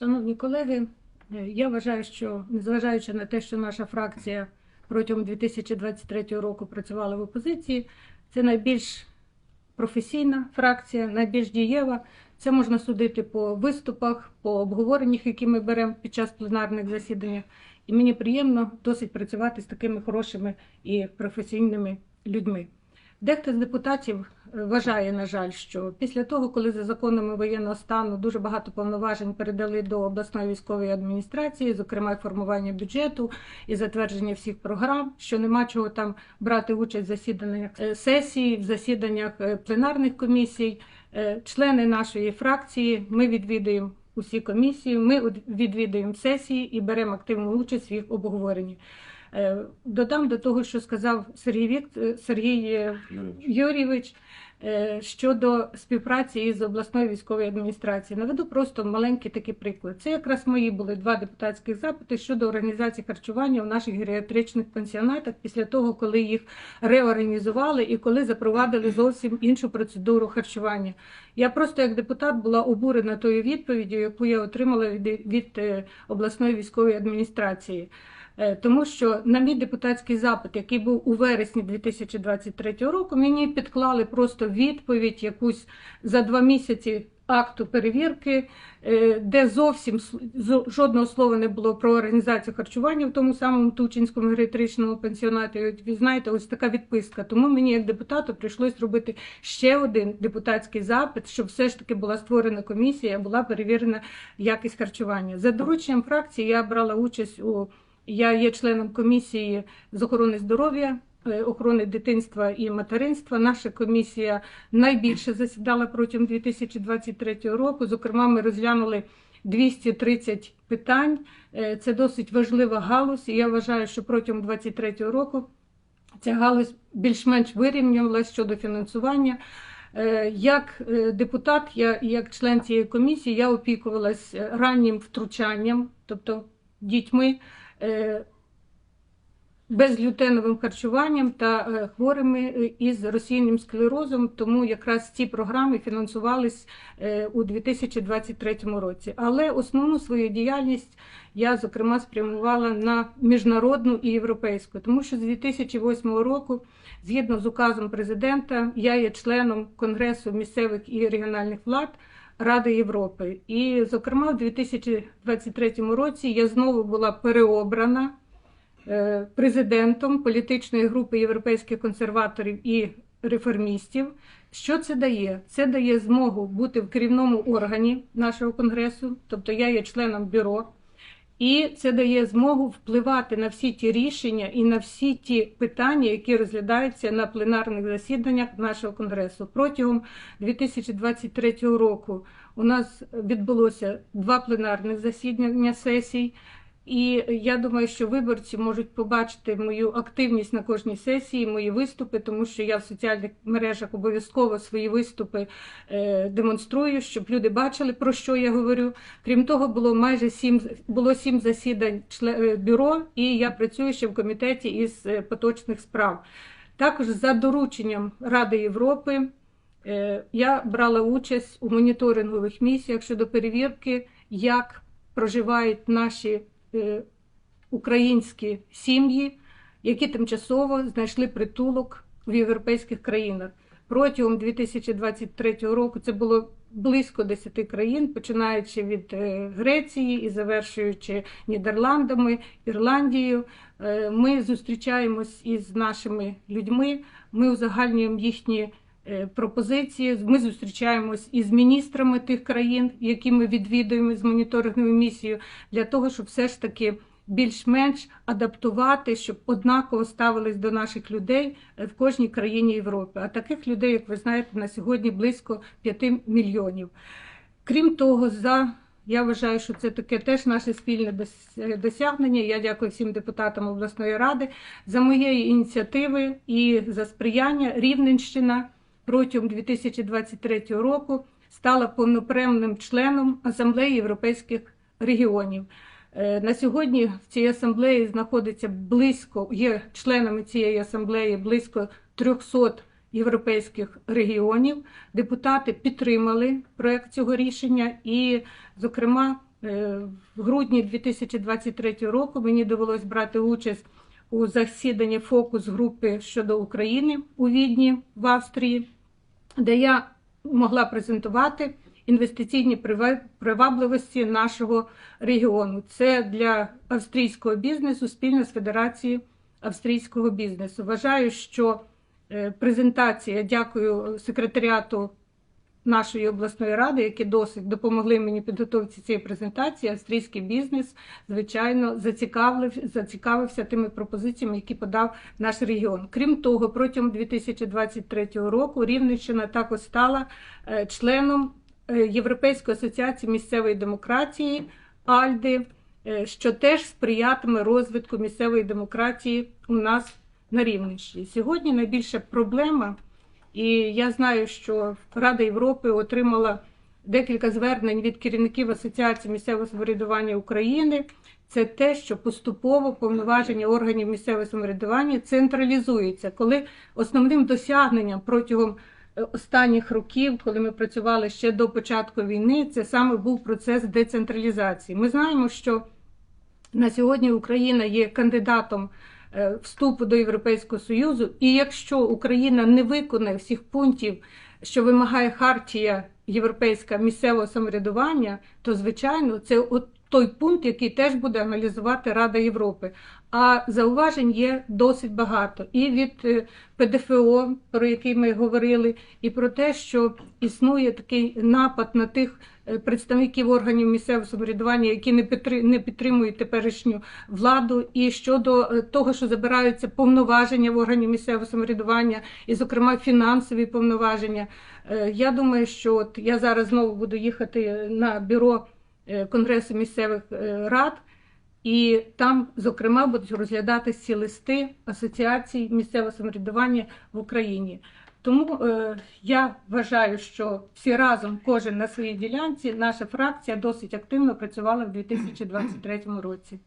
Шановні колеги, е, я вважаю, що незважаючи на те, що наша фракція протягом 2023 року працювала в опозиції, це найбільш професійна фракція, найбільш дієва. Це можна судити по виступах, по обговореннях, які ми беремо під час пленарних засідань. І мені приємно досить працювати з такими хорошими і професійними людьми. Дехто з депутатів е, вважає, на жаль, що після того, коли за законами воєнного стану дуже багато повноважень передали до обласної військової адміністрації, зокрема формування бюджету і затвердження всіх програм, що нема чого там брати участь в засіданнях е, сесії, в засіданнях е, пленарних комісій. Члени нашої фракції ми відвідуємо усі комісії, ми відвідуємо сесії і беремо активну участь в їх обговоренні. Е, Додам до того, що сказав Сергій Вікт... е, Сергій е, Юрійович щодо співпраці із обласною військовою адміністрацією. Наведу просто маленький такий приклад. Це якраз мої були два депутатських запити щодо організації харчування в наших геріатричних пансіонатах після того, коли їх реорганізували і коли запровадили зовсім іншу процедуру харчування. Я просто як депутат була обурена тою відповіддю, яку я отримала від, від обласної військової адміністрації. Е, Тому що на мій депутатський запит, який був у вересні 2023 року, мені підклали просто відповідь якусь за два місяці акту перевірки, е, де зовсім жодного слова не було про організацію харчування в тому самому Тучинському геріатричному пансіонаті. От Ви знаєте, ось така відписка. Тому мені, як депутату, прийшлось робити ще один депутатський запит, щоб все ж таки була створена комісія, була перевірена якість харчування. За дорученням фракції я брала участь у я є членом комісії з охорони здоров'я, е, охорони дитинства і материнства. Наша комісія найбільше засідала протягом 2023 року. Зокрема, ми розглянули 230 питань. Е, Це досить важлива галузь. І я вважаю, що протягом 2023 року ця галузь більш-менш вирівнювалася щодо фінансування. Е, Як депутат, я як член цієї комісії, я опікувалась раннім втручанням, тобто дітьми безглютеновим харчуванням та е, хворими е, із розсійним склерозом. Тому якраз ці програми фінансувались е, у 2023 році. Але основну свою діяльність я зокрема спрямувала на міжнародну і європейську, тому що з 2008 року, згідно з указом президента, я є членом Конгресу місцевих і регіональних влад. Ради Європи. І, зокрема, в 2023 році я знову була переобрана е, президентом політичної групи європейських консерваторів і реформістів. Що це дає? Це дає змогу бути в керівному органі нашого конгресу, тобто я є членом бюро. І це дає змогу впливати на всі ті рішення і на всі ті питання, які розглядаються на пленарних засіданнях нашого конгресу. Протягом 2023 року у нас відбулося два пленарних засідання сесій. І я думаю, що виборці можуть побачити мою активність на кожній сесії, мої виступи, тому що я в соціальних мережах обов'язково свої виступи е, демонструю, щоб люди бачили, про що я говорю. Крім того, було майже сім було сім засідань е, бюро, і я працюю ще в комітеті із е, поточних справ. Також за дорученням Ради Європи я брала участь у моніторингових місіях щодо перевірки, як проживають наші українські сім'ї, які тимчасово знайшли притулок в європейських країнах. Протягом 2023 року це було близько 10 країн, починаючи від е, Греції і завершуючи Нідерландами, Ірландією. Е, Ми зустрічаємось із нашими людьми, ми узагальнюємо їхні е, пропозиції. Ми зустрічаємось із міністрами тих країн, які ми відвідуємо з моніторинговою місією, для того, щоб все ж таки більш-менш адаптувати, щоб однаково ставились до наших людей е, в кожній країні Європи. А таких людей, як ви знаєте, на сьогодні близько 5 мільйонів. Крім того, за я вважаю, що це таке теж наше спільне е, досягнення. Я дякую всім депутатам обласної ради за моєї ініціативи і за сприяння. Рівненщина протягом 2023 року стала повноправним членом Асамблеї європейських регіонів. Е, На сьогодні в цій асамблеї знаходиться близько, є членами цієї асамблеї близько 300 європейських регіонів. Депутати підтримали проект цього рішення, і, зокрема, Е, В грудні 2023 року мені довелось брати участь у засіданні фокус групи щодо України у Відні в Австрії, де я могла презентувати інвестиційні привабливості нашого регіону. Це для австрійського бізнесу спільно з Федерацією австрійського бізнесу. Вважаю, що е, презентація, дякую секретаріату нашої обласної ради, які досить допомогли мені підготовці цієї презентації. Австрійський бізнес, звичайно, зацікавив, зацікавився тими пропозиціями, які подав наш регіон. Крім того, протягом 2023 року Рівненщина також стала е, членом е, Європейської асоціації місцевої демократії АЛДИ, е, що теж сприятиме розвитку місцевої демократії у нас на Рівненщині. Сьогодні найбільша проблема. І я знаю, що Рада Європи отримала декілька звернень від керівників Асоціації місцевого самоврядування України. Це те, що поступово повноваження органів місцевого самоврядування централізуються, коли основним досягненням протягом е, останніх років, коли ми працювали ще до початку війни, це саме був процес децентралізації. Ми знаємо, що на сьогодні Україна є кандидатом вступу до Європейського Союзу, і якщо Україна не виконає всіх пунктів, що вимагає хартія європейська місцевого самоврядування, то звичайно це от той пункт, який теж буде аналізувати Рада Європи. А зауважень є досить багато і від е, ПДФО, про який ми говорили, і про те, що існує такий напад на тих е, представників органів місцевого самоврядування, які не підтримують теперішню владу, і щодо е, того, що забираються повноваження в органів місцевого самоврядування, і, зокрема, фінансові повноваження. Я думаю, що от я зараз знову буду їхати на бюро Конгресу місцевих е, рад. І там, зокрема, будуть розглядатися ці листи асоціацій місцевого самоврядування в Україні. Тому е, я вважаю, що всі разом, кожен на своїй ділянці, наша фракція досить активно працювала в 2023 році.